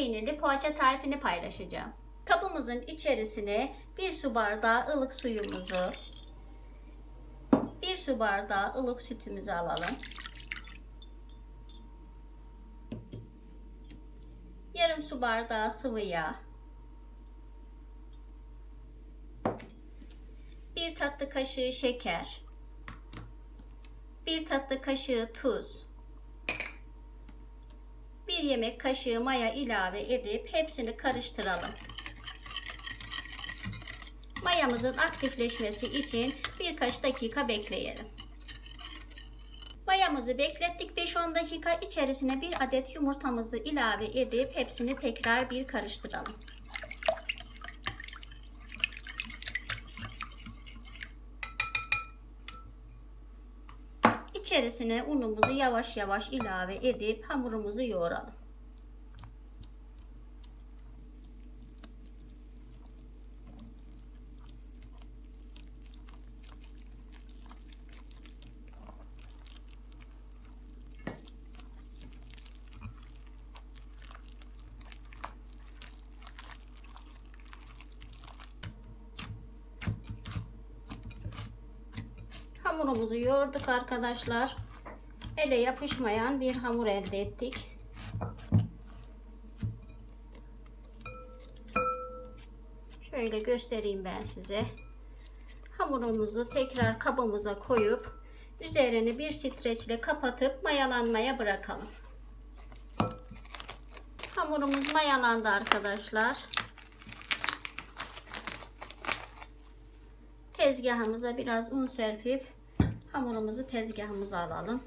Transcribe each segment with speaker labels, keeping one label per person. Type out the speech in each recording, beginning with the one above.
Speaker 1: peynirli poğaça tarifini paylaşacağım. Kabımızın içerisine bir su bardağı ılık suyumuzu, bir su bardağı ılık sütümüzü alalım. Yarım su bardağı sıvı yağ, bir tatlı kaşığı şeker, bir tatlı kaşığı tuz, bir yemek kaşığı maya ilave edip hepsini karıştıralım. Mayamızın aktifleşmesi için birkaç dakika bekleyelim. Mayamızı beklettik 5-10 dakika içerisine bir adet yumurtamızı ilave edip hepsini tekrar bir karıştıralım. İçerisine unumuzu yavaş yavaş ilave edip hamurumuzu yoğuralım. Hamurumuzu yoğurduk arkadaşlar. Ele yapışmayan bir hamur elde ettik. Şöyle göstereyim ben size. Hamurumuzu tekrar kabımıza koyup üzerini bir streçle kapatıp mayalanmaya bırakalım. Hamurumuz mayalandı arkadaşlar. Tezgahımıza biraz un serpip hamurumuzu tezgahımıza alalım.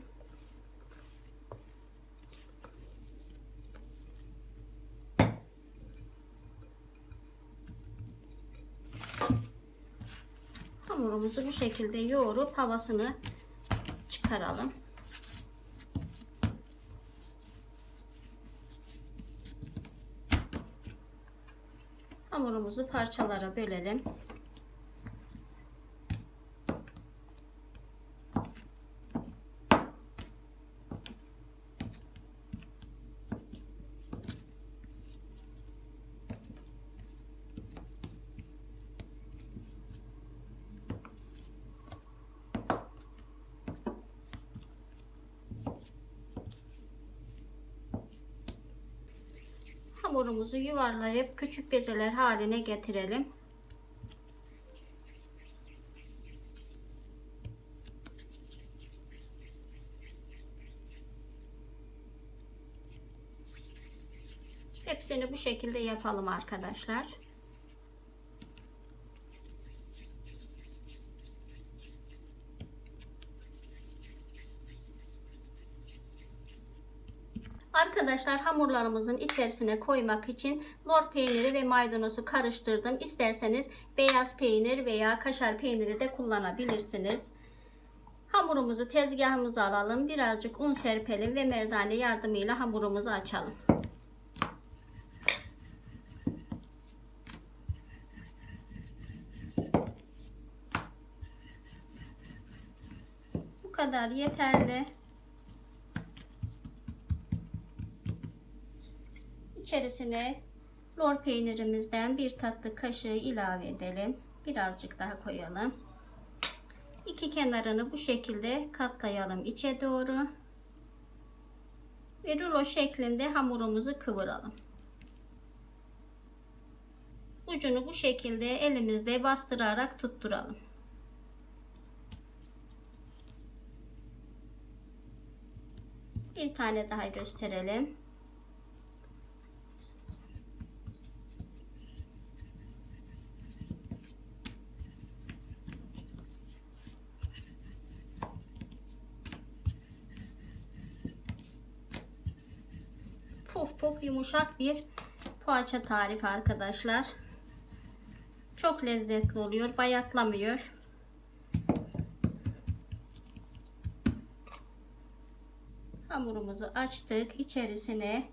Speaker 1: Hamurumuzu bu şekilde yoğurup havasını çıkaralım. Hamurumuzu parçalara bölelim. Hamurumuzu yuvarlayıp küçük bezeler haline getirelim. Hepsini bu şekilde yapalım arkadaşlar. Arkadaşlar hamurlarımızın içerisine koymak için lor peyniri ve maydanozu karıştırdım. İsterseniz beyaz peynir veya kaşar peyniri de kullanabilirsiniz. Hamurumuzu tezgahımıza alalım. Birazcık un serpelim ve merdane yardımıyla hamurumuzu açalım. Bu kadar yeterli. İçerisine lor peynirimizden bir tatlı kaşığı ilave edelim. Birazcık daha koyalım. İki kenarını bu şekilde katlayalım içe doğru. Ve rulo şeklinde hamurumuzu kıvıralım. Ucunu bu şekilde elimizde bastırarak tutturalım. Bir tane daha gösterelim. Yumuşak bir poğaça tarifi arkadaşlar. Çok lezzetli oluyor. Bayatlamıyor. Hamurumuzu açtık. İçerisine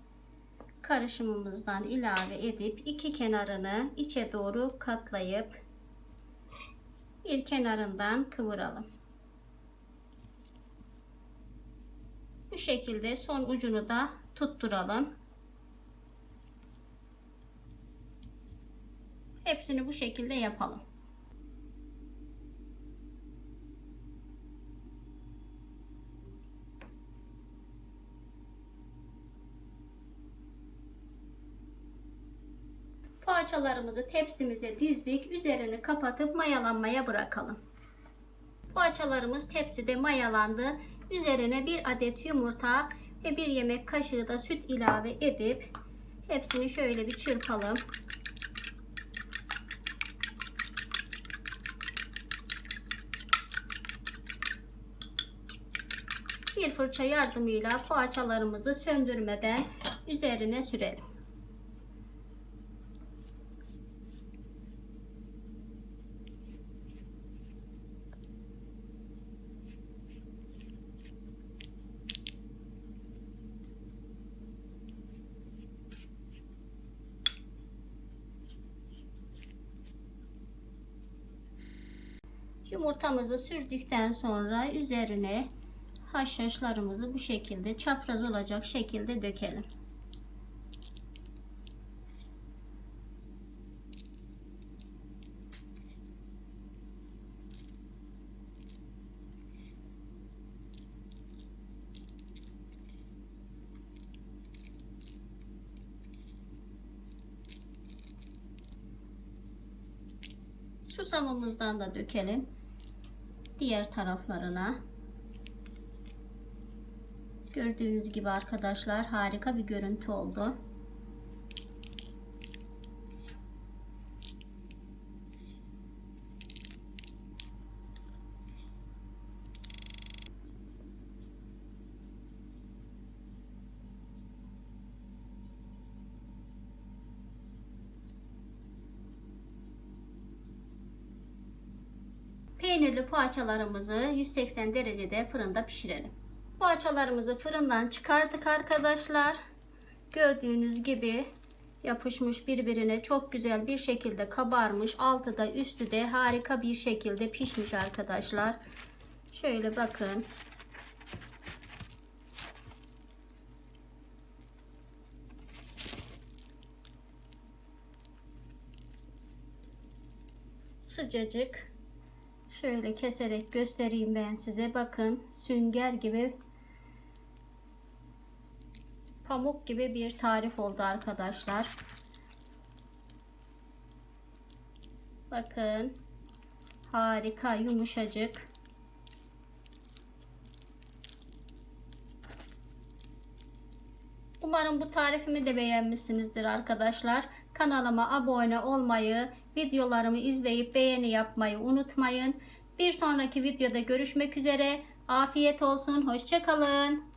Speaker 1: karışımımızdan ilave edip iki kenarını içe doğru katlayıp bir kenarından kıvıralım. Bu şekilde son ucunu da tutturalım. Hepsini bu şekilde yapalım. Poğaçalarımızı tepsimize dizdik. Üzerini kapatıp mayalanmaya bırakalım. Poğaçalarımız tepside mayalandı. Üzerine bir adet yumurta ve bir yemek kaşığı da süt ilave edip hepsini şöyle bir çırpalım. Bir fırça yardımıyla poğaçalarımızı söndürmeden üzerine sürelim. Yumurtamızı sürdükten sonra üzerine haşhaşlarımızı bu şekilde çapraz olacak şekilde dökelim. Susamımızdan da dökelim. Diğer taraflarına. Gördüğünüz gibi arkadaşlar harika bir görüntü oldu. Peynirli poğaçalarımızı 180 derecede fırında pişirelim. Poğaçalarımızı fırından çıkardık arkadaşlar. Gördüğünüz gibi yapışmış birbirine çok güzel bir şekilde kabarmış. Altı da üstü de harika bir şekilde pişmiş arkadaşlar. Şöyle bakın. Sıcacık. Şöyle keserek göstereyim ben size. Bakın sünger gibi pamuk gibi bir tarif oldu arkadaşlar. Bakın harika yumuşacık. Umarım bu tarifimi de beğenmişsinizdir arkadaşlar. Kanalıma abone olmayı, videolarımı izleyip beğeni yapmayı unutmayın. Bir sonraki videoda görüşmek üzere. Afiyet olsun. Hoşçakalın.